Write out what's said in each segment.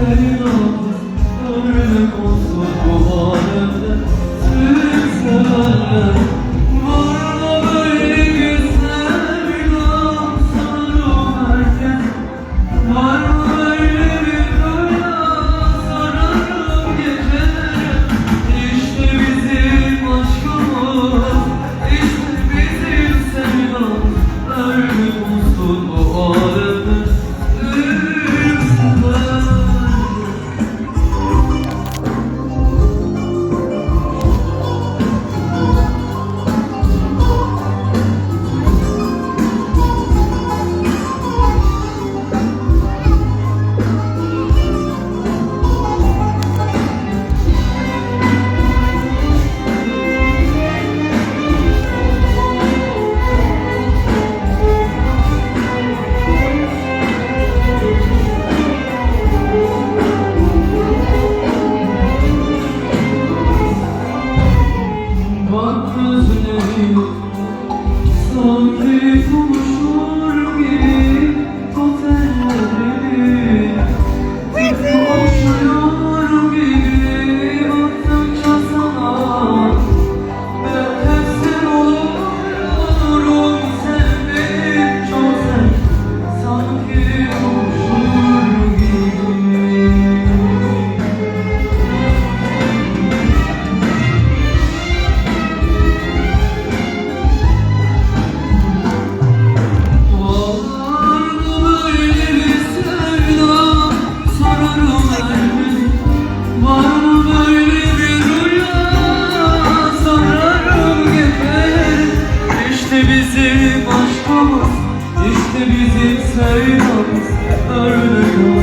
senin oldu Ömrüm olsun bu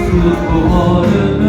Çocuk bu